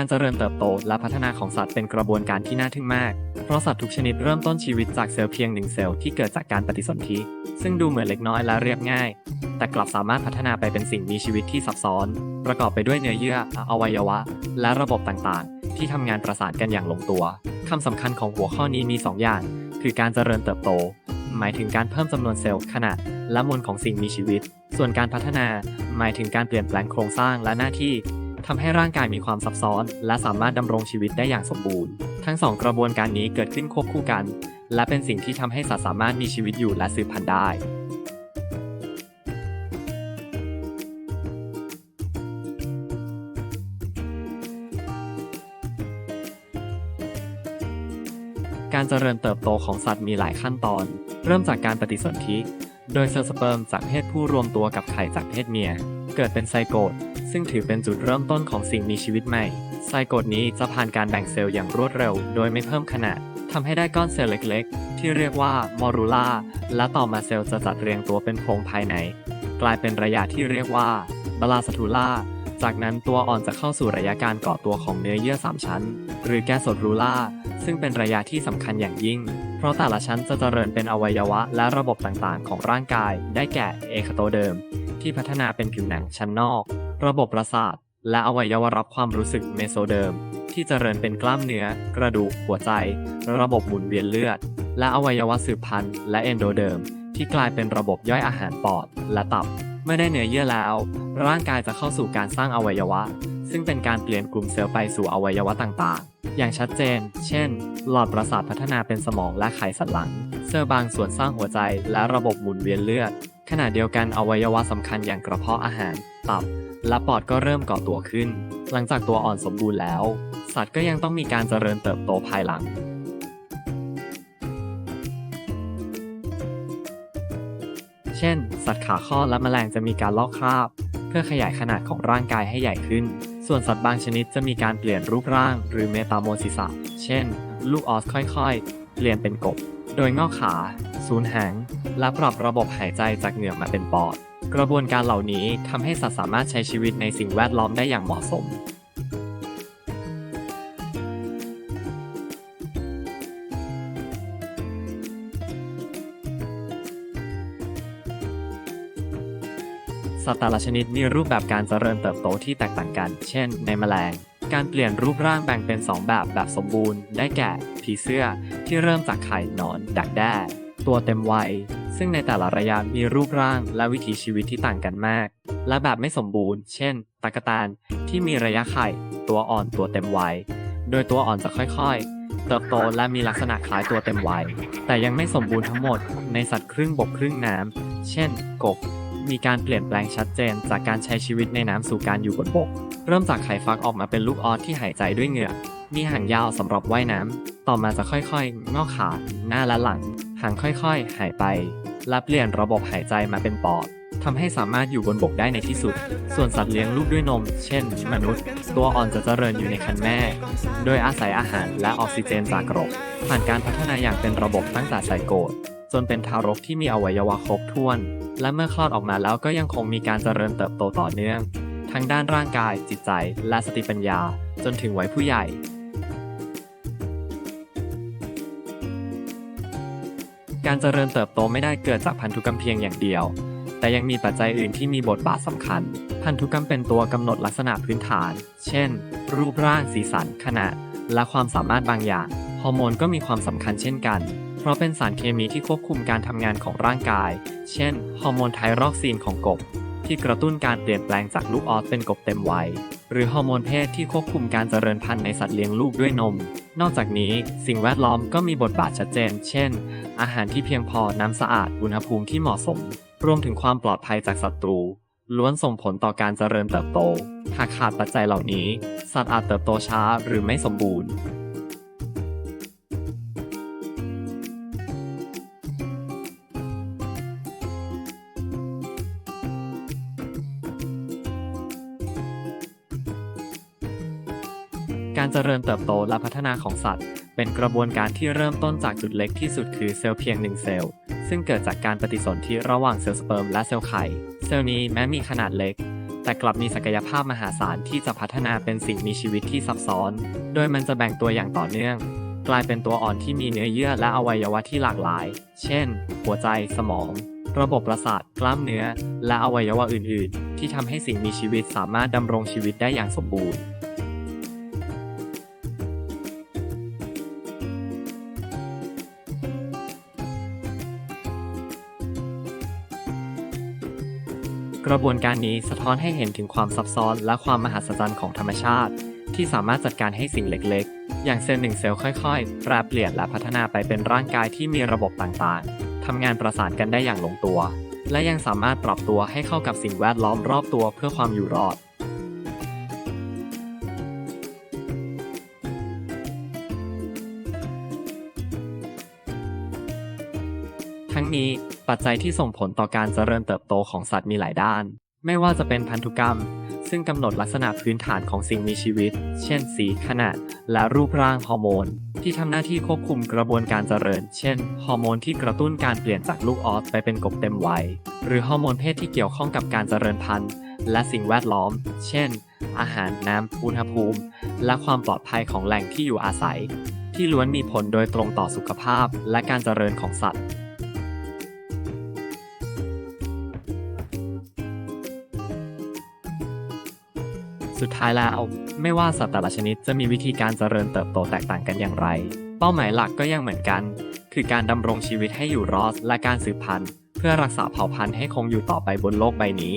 การเจริญเติบโตและพัฒนาของสัตว์เป็นกระบวนการที่น่าทึ่งมาก เพราะสัตว์ทุกชนิดเริ่มต้นชีวิตจากเซลล์เพียงหนึ่งเซลล์ที่เกิดจากการปฏิสนธิ ซึ่งดูเหมือนเล็กน้อยและเรียบง่าย แต่กลับสามารถพัฒนาไปเป็นสิ่งมีชีวิตที่ซับซ้อน ประกอบไปด้วยเนื้อเยื่อ อวัยวะ และระบบต่างๆ ที่ทำงานประสานกันอย่างลงตัวคำสำคัญของหัวข้อนี้มี 2 อย่าง คือการเจริญเติบโต หมายถึงการเพิ่มจำนวนเซลล์ขนาด และมวลของสิ่งมีชีวิต ส่วนการพัฒนา หมายถึงการเปลี่ยนแปลงโครงสร้างและหน้าที่ ทำให้ร่างกายมีความซับซ้อน และสามารถดำรงชีวิตได้อย่างสมบูรณ์ ทั้งสองกระบวนการนี้เกิดขึ้นควบคู่กัน และเป็นสิ่งที่ทำให้สัตว์สามารถมีชีวิตอยู่และสืบพันธุ์ได้การเจริญเติบโตของสัตว์มีหลายขั้นตอน เริ่มจากการปฏิสนธิ โดยเซลล์สเปิร์มจากเพศผู้รวมตัวกับไข่จากเพศเมีย เกิดเป็นไซโกต ซึ่งถือเป็นจุดเริ่มต้นของสิ่งมีชีวิตใหม่ไซโกตนี้จะผ่านการแบ่งเซลล์อย่างรวดเร็ว โดยไม่เพิ่มขนาดทำให้ได้ก้อนเซลล์เล็ก ๆ ที่เรียกว่ามอรูล่าและต่อมาเซลล์จะจัดเรียงตัวเป็นโพรงภายใน กลายเป็นระยะที่เรียกว่าบลาสทูล่าจากนั้นตัวอ่อนจะเข้าสู่ระยะการก่อตัวของเนื้อเยื่อ 3 ชั้น หรือแกสโซรูล่า ซึ่งเป็นระยะที่สำคัญอย่างยิ่ง เพราะแต่ละชั้นจะเจริญเป็นอวัยวะและระบบต่างๆ ของร่างกาย ได้แก่เอคโตเดิม ที่พัฒนาเป็นผิวหนังชั้นนอก ระบบประสาท และอวัยวะรับความรู้สึกเมโซเดิม ที่เจริญเป็นกล้ามเนื้อ กระดูก หัวใจ ระบบหมุนเวียนเลือด และอวัยวะสืบพันธุ์และเอนโดเดิม ที่กลายเป็นระบบย่อยอาหารปอด และตับ เมื่อได้เนื้อเยื่อแล้ว ร่างกายจะเข้าสู่การสร้างอวัยวะ ซึ่งเป็นการเปลี่ยนกลุ่มเซลล์ไปสู่อวัยวะต่างๆ อย่างชัดเจน เช่น หลอดประสาทพัฒนาเป็นสมองและไขสันหลัง เซลล์บางส่วนสร้างหัวใจและระบบหมุนเวียนเลือด ขณะเดียวกันอวัยวะสำคัญอย่างกระเพาะอาหาร ตับ และปอดก็เริ่มก่อตัวขึ้น หลังจากตัวอ่อนสมบูรณ์แล้ว สัตว์ก็ยังต้องมีการเจริญเติบโตภายหลัง เช่น สัตว์ขาข้อและแมลงจะมีการลอกคราบ เพื่อขยายขนาดของร่างกายให้ใหญ่ขึ้น ส่วนสัตว์บางชนิดจะมีการเปลี่ยนรูปร่าง หรือเมตาโมซิสะเช่น ลูกออสค่อยๆ เปลี่ยนเป็นกบ โดยงอกขาสูญหาง และปรับระบบหายใจจากเหงือกมาเป็นปอด กระบวนการเหล่านี้ทำให้สัตว์สามารถใช้ชีวิตในสิ่งแวดล้อมได้อย่างเหมาะสม สัตว์แต่ละชนิดมีรูปแบบการเจริญเติบโตที่แตกต่างกัน เช่น ในแมลง การเปลี่ยนรูปร่างแบ่งเป็น 2 แบบแบบสมบูรณ์ ได้แก่ ผีเสื้อที่เริ่มจากไข่หนอน ดักแด้ ตัวเต็มวัย ซึ่งในแต่ละระยะมีรูปร่างและวิถีชีวิตที่ต่างกันมาก และแบบไม่สมบูรณ์ เช่นตากแตนที่มีระยะไข่ ตัวอ่อนตัวเต็มวัย โดยตัวอ่อนจะค่อยๆ เติบโตและมีลักษณะคล้ายตัวเต็มวัย แต่ยังไม่สมบูรณ์ทั้งหมด ในสัตว์ครึ่งบกครึ่งน้ำ เช่น กบ มีการเปลี่ยนแปลงชัดเจนจากการใช้ชีวิตในน้ำสู่การอยู่บนบก เริ่มจากไข่ฟักออกมาเป็นลูกออสที่หายใจด้วยเหงือกมีหางยาวสำหรับว่ายน้ำ ต่อมาจะค่อยๆ งอกขาหน้าและหลัง หางค่อยๆ หายไปและเปลี่ยนระบบหายใจมาเป็นปอดทำให้สามารถอยู่บนบกได้ในที่สุด ส่วนสัตว์เลี้ยงลูกด้วยนม เช่น มนุษย์ ตัวอ่อนจะเจริญอยู่ในครรภ์แม่ โดยอาศัยอาหารและออกซิเจนจากกรบผ่านการพัฒนาอย่างเป็นระบบตั้งแต่ไซโกตจนเป็นทารกที่มีอวัยวะครบถ้วน และเมื่อคลอดออกมาแล้วก็ยังคงมีการเจริญเติบโตต่อเนื่อง ทั้งด้านร่างกาย จิตใจ และสติปัญญา จนถึงวัยผู้ใหญ่ การเจริญเติบโตไม่ได้เกิดจากพันธุกรรมเพียงอย่างเดียว แต่ยังมีปัจจัยอื่นที่มีบทบาทสำคัญ พันธุกรรมเป็นตัวกำหนดลักษณะพื้นฐาน เช่น รูปร่าง สีสัน ขนาด และความสามารถบางอย่าง ฮอร์โมนก็มีความสำคัญเช่นกัน เพราะเป็นสารเคมีที่ควบคุมการทำงานของร่างกาย เช่น ฮอร์โมนไทรอกซีนของกบ ที่กระตุ้นการเปลี่ยนแปลงจากลูกออสเป็นกบเต็มวัย หรือฮอร์โมนเพศที่ควบคุมการเจริญพันธุ์ในสัตว์เลี้ยงลูกด้วยนม นอกจากนี้สิ่งแวดล้อมก็มีบทบาทชัดเจน เช่น อาหารที่เพียงพอ น้ำสะอาด อุณหภูมิที่เหมาะสม รวมถึงความปลอดภัยจากศัตรู ล้วนส่งผลต่อการเจริญเติบโต หากขาดปัจจัยเหล่านี้ สัตว์อาจเติบโตช้าหรือไม่สมบูรณ์ การเจริญเติบโตและพัฒนาของสัตว์ เป็นกระบวนการที่เริ่มต้นจากจุดเล็กที่สุดคือเซลล์เพียงหนึ่งเซลล์ ซึ่งเกิดจากการปฏิสนธิระหว่างเซลล์สเปิร์มและเซลล์ไข่ เซลล์นี้แม้มีขนาดเล็ก แต่กลับมีศักยภาพมหาศาลที่จะพัฒนาเป็นสิ่งมีชีวิตที่ซับซ้อน โดยมันจะแบ่งตัวอย่างต่อเนื่อง กลายเป็นตัวอ่อนที่มีเนื้อเยื่อและอวัยวะที่หลากหลาย เช่น หัวใจ สมอง ระบบประสาท กล้ามเนื้อ และอวัยวะอื่น ๆ ที่ทำให้สิ่งมีชีวิตสามารถดำรงชีวิตได้อย่างสมบูรณ์ ระบวนการนี้สะท้อนให้เห็นถึงความซับซ้อนและความมหัศจรรย์ของธรรมชาติ ที่สามารถจัดการให้สิ่งเล็กๆ อย่างเซลล์หนึ่งเซลล์ค่อยๆ แปรเปลี่ยนและพัฒนาไปเป็นร่างกายที่มีระบบต่างๆ ทำงานประสานกันได้อย่างลงตัว และยังสามารถปรับตัวให้เข้ากับสิ่งแวดล้อมรอบตัวเพื่อความอยู่รอด นี้ ปัจจัยที่ส่งผลต่อการเจริญเติบโตของสัตว์มีหลายด้าน ไม่ว่าจะเป็นพันธุกรรม ซึ่งกำหนดลักษณะพื้นฐานของสิ่งมีชีวิต เช่น สีขนาด และรูปร่างฮอร์โมน ที่ทำหน้าที่ควบคุมกระบวนการเจริญ เช่น ฮอร์โมนที่กระตุ้นการเปลี่ยนจากลูกออสไปเป็นกบเต็มวัย หรือฮอร์โมนเพศที่เกี่ยวข้องกับการเจริญพันธุ์ และสิ่งแวดล้อม เช่น อาหาร น้ำ อุณหภูมิ และความปลอดภัยของแหล่งที่อยู่อาศัย ที่ล้วนมีผลโดยตรงต่อสุขภาพและการเจริญของสัตว์ สุดท้ายแล้ว ไม่ว่าสัตว์แต่ละชนิดจะมีวิธีการเจริญเติบโตแตกต่างกันอย่างไร เป้าหมายหลักก็ยังเหมือนกัน คือการดำรงชีวิตให้อยู่รอดและการสืบพันธุ์ เพื่อรักษาเผ่าพันธุ์ให้คงอยู่ต่อไปบนโลกใบนี้